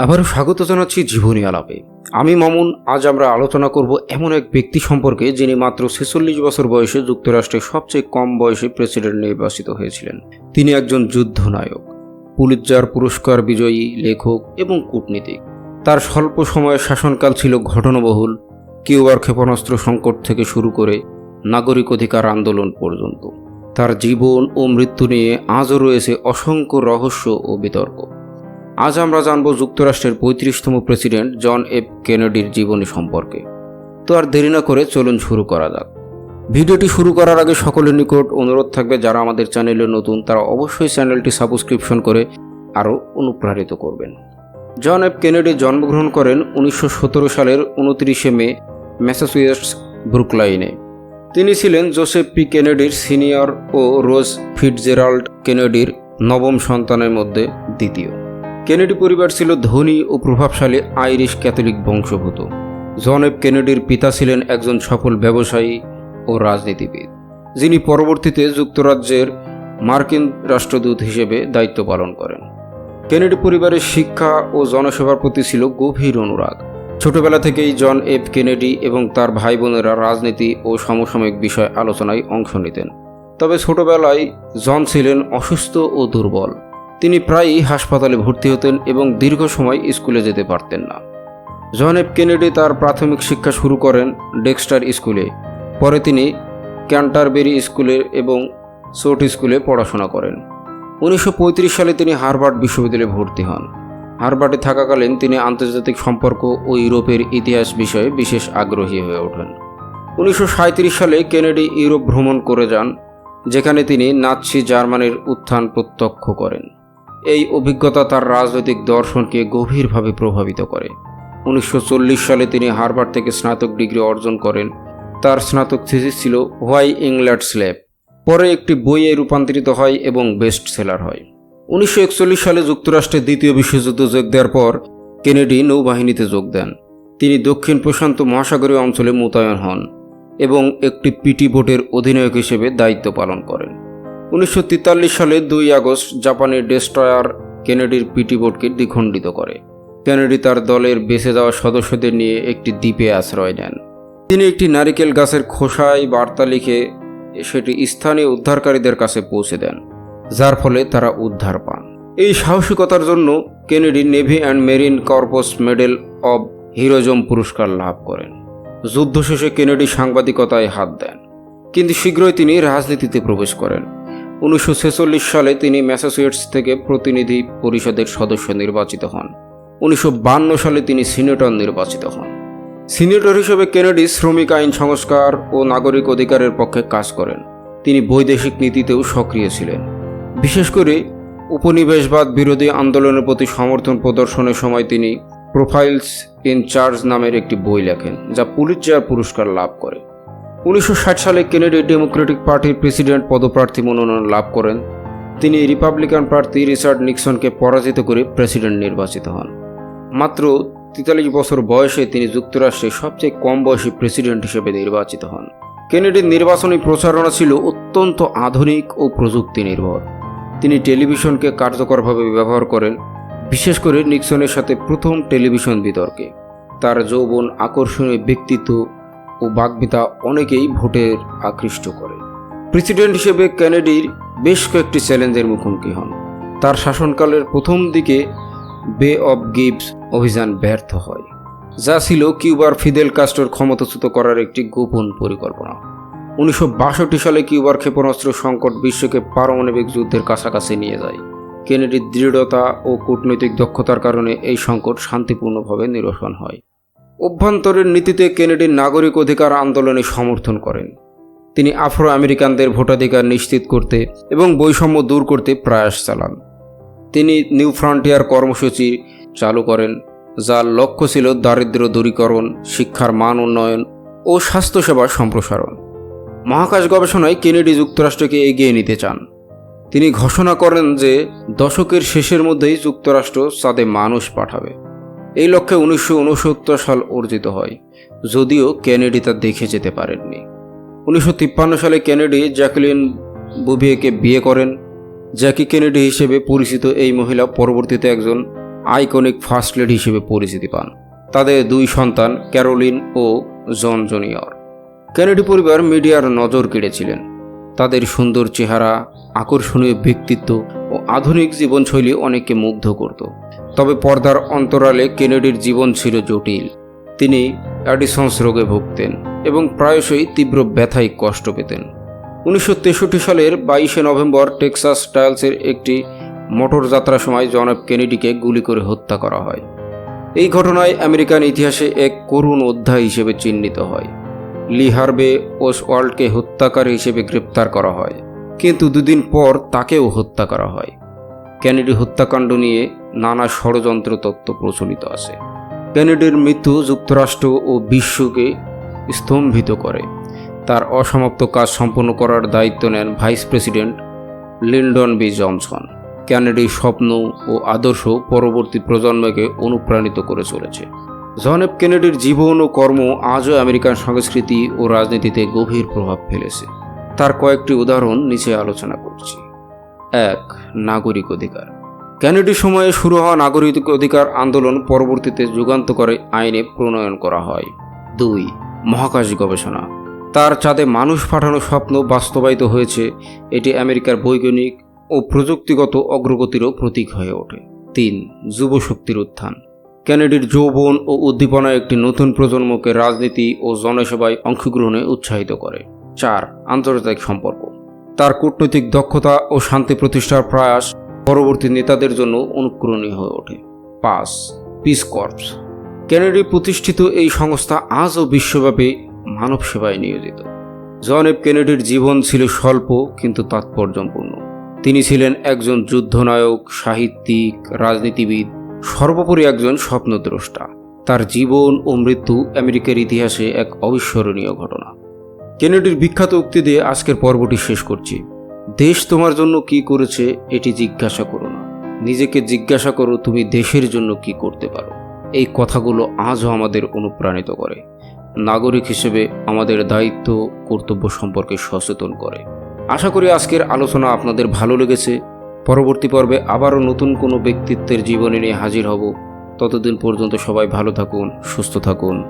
আবারও স্বাগত জানাচ্ছি জীবনী আলাপে। আমি মামুন, আজ আমরা আলোচনা করব এমন এক ব্যক্তি সম্পর্কে যিনি মাত্র ছেচল্লিশ বছর বয়সে যুক্তরাষ্ট্রের সবচেয়ে কম বয়সে প্রেসিডেন্ট নির্বাচিত হয়েছিলেন। তিনি একজন যুদ্ধনায়ক, পুলিৎজার পুরস্কার বিজয়ী, লেখক এবং কূটনীতিক। তার স্বল্প সময়ের শাসনকাল ছিল ঘটনাবহুল, কিউবার ক্ষেপণাস্ত্র সংকট থেকে শুরু করে নাগরিক অধিকার আন্দোলন পর্যন্ত। তার জীবন ও মৃত্যু নিয়ে আজও রয়েছে অসংখ্য রহস্য ও বিতর্ক। আজ আমরা জানব যুক্তরাষ্ট্রের পঁয়ত্রিশতম প্রেসিডেন্ট জন এফ কেনেডির জীবনী সম্পর্কে। তো আর দেরি না করে চলুন শুরু করা যাক। ভিডিওটি শুরু করার আগে সকলের নিকট অনুরোধ থাকবে, যারা আমাদের চ্যানেলে নতুন, তারা অবশ্যই চ্যানেলটি সাবস্ক্রিপশন করে আরও অনুপ্রাণিত করবেন। জন এফ কেনেডি জন্মগ্রহণ করেন উনিশশো সতেরো সালের উনত্রিশে মে ম্যাসাচুয়েটস ব্রুকলাইনে। তিনি ছিলেন জোসেফ পি কেনেডির সিনিয়র ও রোজ ফিটজেরাল্ড কেনেডির নবম সন্তানের মধ্যে দ্বিতীয়। কেনেডি পরিবার ছিল ধনী ও প্রভাবশালী আইরিশ ক্যাথলিক বংশভূত জন এফ কেনেডির পিতা ছিলেন একজন সফল ব্যবসায়ী ও রাজনীতিবিদ, যিনি পরবর্তীতে যুক্তরাজ্যের মার্কিন রাষ্ট্রদূত হিসেবে দায়িত্ব পালন করেন। কেনেডি পরিবারের শিক্ষা ও জনসেবার প্রতি ছিল গভীর অনুরাগ। ছোটবেলা থেকেই জন এফ কেনেডি এবং তার ভাই বোনেরা রাজনীতি ও সমসাময়িক বিষয় আলোচনায় অংশ নিতেন। তবে ছোটবেলায় জন ছিলেন অসুস্থ ও দুর্বল। প্রায়ই হাসপাতালে ভর্তি হতেন এবং দীর্ঘ সময় স্কুলে যেতে পারতেন না। জন এফ কেনেডি তার প্রাথমিক শিক্ষা শুরু করেন ডেক্সটার স্কুলে। পরে তিনি ক্যান্টারবেরি স্কুলে এবং সোট স্কুলে পড়াশোনা করেন। উনিশশো পঁয়ত্রিশ সালে তিনি হার্ভার্ড বিশ্ববিদ্যালয়ে ভর্তি হন। হার্ভার্ডে থাকাকালীন তিনি আন্তর্জাতিক সম্পর্ক ও ইউরোপের ইতিহাস বিষয়ে বিশেষ আগ্রহী হয়ে ওঠেন। উনিশশো সাঁইত্রিশ সালে কেনেডি ইউরোপ ভ্রমণ করে যান, যেখানে তিনি নাৎসি জার্মানির উত্থান প্রত্যক্ষ করেন। এই অভিজ্ঞতা তার রাজনৈতিক দর্শনকে গভীরভাবে প্রভাবিত করে। উনিশশো চল্লিশ সালে তিনি হার্ভার্ড থেকে স্নাতক ডিগ্রি অর্জন করেন। তার স্নাতক থিসিস ছিল হোয়াই ইংল্যান্ড স্ল্যাব। পরে একটি বইয়ে রূপান্তরিত হয় এবং বেস্ট সেলার হয়। উনিশশো একচল্লিশ সালে যুক্তরাষ্ট্রের দ্বিতীয় বিশ্বযুদ্ধ যোগ দেওয়ার পর কেনেডি নৌবাহিনীতে যোগ দেন। তিনি দক্ষিণ প্রশান্ত মহাসাগরীয় অঞ্চলে মোতায়েন হন এবং একটি পিটি বোটের অধিনায়ক হিসেবে দায়িত্ব পালন করেন। উনিশশো তেতাল্লিশ সালে দুই আগস্ট জাপানের ডেস্ট্রয়ার কেনেডির পিটি বোটকে দ্বিখণ্ডিত করে। কেনেডি তার দলের বেঁচে যাওয়া সদস্যদের নিয়ে একটি দ্বীপে আশ্রয় নেন। তিনি একটি নারিকেল গাছের খোসায় বার্তা লিখে সেটি স্থানীয় উদ্ধারকারীদের কাছে পৌঁছে দেন, যার ফলে তারা উদ্ধার পান। এই সাহসিকতার জন্য Kennedy navy and marine corps medal of heroism পুরস্কার লাভ করেন। যুদ্ধ শেষে কেনেডি সাংবাদিকতায় হাত দেন, কিন্তু শীঘ্রই তিনি রাজনীতিতে প্রবেশ করেন। উনিশশো ছেচল্লিশ সালে তিনি ম্যাসাচুয়েটস থেকে প্রতিনিধি পরিষদের সদস্য নির্বাচিত হন। উনিশশো সালে তিনি সিনেটর নির্বাচিত হন। সিনেটর হিসেবে কেনেডি শ্রমিক আইন সংস্কার ও নাগরিক অধিকারের পক্ষে কাজ করেন। তিনি বৈদেশিক নীতিতেও সক্রিয় ছিলেন। বিশেষ করে উপনিবেশবাদ বিরোধী আন্দোলনের প্রতি সমর্থন প্রদর্শনের সময় তিনি প্রোফাইলস ইন চার্জ নামের একটি বই লেখেন, যা পুলিৎজার পুরস্কার লাভ করে। উনিশশো ষাট সালে কেনেডি ডেমোক্রেটিক পার্টির প্রেসিডেন্ট পদপ্রার্থী মনোনয়ন লাভ করেন। তিনি রিপাবলিকান প্রার্থী রিচার্ড নিক্সনকে পরাজিত করে প্রেসিডেন্ট নির্বাচিত হন। মাত্র তেতাল্লিশ বছর বয়সে তিনি যুক্তরাষ্ট্রের সবচেয়ে কম বয়সী প্রেসিডেন্ট হিসেবে নির্বাচিত হন। কেনেডির নির্বাচনী প্রচারণা ছিল অত্যন্ত আধুনিক ও প্রযুক্তি নির্ভর তিনি টেলিভিশনকে কার্যকরভাবে ব্যবহার করেন, বিশেষ করে নিক্সনের সাথে প্রথম টেলিভিশন বিতর্কে। তার যৌবন, আকর্ষণীয় ব্যক্তিত্ব ও বাগ্মিতা অনেকেই ভোটের আকৃষ্ট করে। প্রেসিডেন্ট হিসেবে কেনেডির বেশ কয়েকটি চ্যালেঞ্জের মুখোমুখি হন। তার শাসনকালের প্রথম দিকে বে অব গিভস অভিযান ব্যর্থ হয়, যা ছিল কিউবার ফিদেল কাস্টোর ক্ষমতাচ্যুত করার একটি গোপন পরিকল্পনা। উনিশশো বাষট্টি সালে কিউবার ক্ষেপণাস্ত্র সংকট বিশ্বকে পারমাণবিক যুদ্ধের কাছাকাছি নিয়ে যায়। কেনেডির দৃঢ়তা ও কূটনৈতিক দক্ষতার কারণে এই সংকট শান্তিপূর্ণভাবে নিরসন হয়। অভ্যন্তরের নীতিতে কেনেডির নাগরিক অধিকার আন্দোলনে সমর্থন করেন। তিনি আফ্রো আমেরিকানদের ভোটাধিকার নিশ্চিত করতে এবং বৈষম্য দূর করতে প্রয়াস চালান। তিনি নিউ ফ্রন্টিয়ার কর্মসূচি চালু করেন, যার লক্ষ্য ছিল দারিদ্র্য দূরীকরণ, শিক্ষার মান উন্নয়ন ও স্বাস্থ্যসেবা সম্প্রসারণ। মহাকাশ গবেষণায় কেনেডি যুক্তরাষ্ট্রকে এগিয়ে নিতে চান। তিনি ঘোষণা করেন যে দশকের শেষের মধ্যেই যুক্তরাষ্ট্র চাঁদে মানুষ পাঠাবে। এই লক্ষ্যে উনিশশো উনসত্তর সাল অর্জিত হয়। যদিও কেনেডি তা দেখে যেতে পারেননি। উনিশশো তিপ্পান্ন সালে কেনেডি জ্যাকলিন বুভিয়েকে বিয়ে করেন। জ্যাকি কেনেডি হিসেবে পরিচিত এই মহিলা পরবর্তীতে একজন আইকনিক ফার্স্ট লেডি হিসেবে পরিচিতি পান। তাদের দুই সন্তান ক্যারোলিন ও জন জুনিয়র। কেনেডি পরিবার মিডিয়ার নজর কেড়েছিলেন। তাদের সুন্দর চেহারা, আকর্ষণীয় ব্যক্তিত্ব ও আধুনিক জীবনশৈলী অনেককে মুগ্ধ করত। তবে পর্দার অন্তরালে কেনেডির জীবন ছিল জটিল। তিনি অ্যাডিসন্স রোগে ভুগতেন এবং প্রায়শই তীব্র ব্যথায় কষ্ট পেতেন। উনিশশো তেষট্টি সালের বাইশে নভেম্বর টেক্সাস টাইলসের একটি মোটর যাত্রার সময় জন এফ কেনেডিকে গুলি করে হত্যা করা হয়। এই ঘটনায় আমেরিকান ইতিহাসে এক করুণ অধ্যায় হিসেবে চিহ্নিত হয়। লি হার্বে ওয়ার্ল্ডকে হত্যাকারী হিসেবে গ্রেপ্তার করা হয়, কিন্তু দুদিন পর তাকেও হত্যা করা হয়। কেনেডি হত্যাকাণ্ড নিয়ে নানা ষড়যন্ত্র তত্ত্ব প্রচলিত আছে। কেনেডির মৃত্যু যুক্তরাষ্ট্র ও বিশ্বকে স্তম্ভিত করে। তার অসমাপ্ত কাজ সম্পন্ন করার দায়িত্ব নেন vice president Lyndon B Johnson. কেনেডির স্বপ্ন ও আদর্শ পরবর্তী প্রজন্মকে অনুপ্রাণিত করে চলেছে। জন এফ কেনেডির জীবন ও কর্ম আজও আমেরিকান সংস্কৃতি ও রাজনীতিতে গভীর প্রভাব ফেলেছে। তার কয়েকটি উদাহরণ নিচে আলোচনা করছি। এক নাগরিক অধিকার। কেনেডি সময়ে শুরু হওয়া নাগরিক অধিকার আন্দোলন পরবর্তীতে যুগান্তকারী আইনে প্রণয়ন করা হয়। দুই, মহাকাশ গবেষণা। তার চাঁদে মানুষ পাঠানোর স্বপ্ন বাস্তবায়িত হয়েছে। এটি আমেরিকার বৈজ্ঞানিক ও প্রযুক্তিগত অগ্রগতিরও প্রতীক হয়ে ওঠে। তিন, যুব শক্তির উত্থান। কেনেডির যৌবন ও উদ্দীপনা একটি নতুন প্রজন্মকে রাজনীতি ও জনসেবায় অংশগ্রহণে উৎসাহিত করে। চার, আন্তর্জাতিক সম্পর্ক। তার কূটনৈতিক দক্ষতা ও শান্তি প্রতিষ্ঠার প্রয়াস পরবর্তী নেতাদের জন্য অনুপ্রেরণীয় হয়ে ওঠে। পাঁচ পিস কর্পস কেনেডি প্রতিষ্ঠিত এই সংস্থা আজও বিশ্বব্যাপী মানব সেবায় নিয়োজিত। জন এফ কেনেডির জীবন ছিল স্বল্প কিন্তু তাৎপর্যপূর্ণ। তিনি ছিলেন একজন যুদ্ধনায়ক, সাহিত্যিক, রাজনীতিবিদ, সর্বোপরি একজন স্বপ্নদ্রষ্টা। তার জীবন ও মৃত্যু আমেরিকার ইতিহাসে এক অবিস্মরণীয় ঘটনা। কেনেডির বিখ্যাত উক্তি দিয়ে আজকের পর্বটি শেষ করছি। দেশ তোমার জন্য কি করেছে, এটি জিজ্ঞাসা করো না। নিজেকে জিজ্ঞাসা করো, তুমি দেশের জন্য কি করতে পারো। এই কথাগুলো আজও আমাদের অনুপ্রাণিত করে। নাগরিক হিসেবে আমাদের দায়িত্ব, কর্তব্য সম্পর্কে সচেতন করে। আশা করি আজকের আলোচনা আপনাদের ভালো লেগেছে। পরবর্তী পর্বে আবারও নতুন কোনো ব্যক্তিত্বের জীবনে নিয়ে হাজির হব। ততদিন পর্যন্ত সবাই ভালো থাকুন, সুস্থ থাকুন।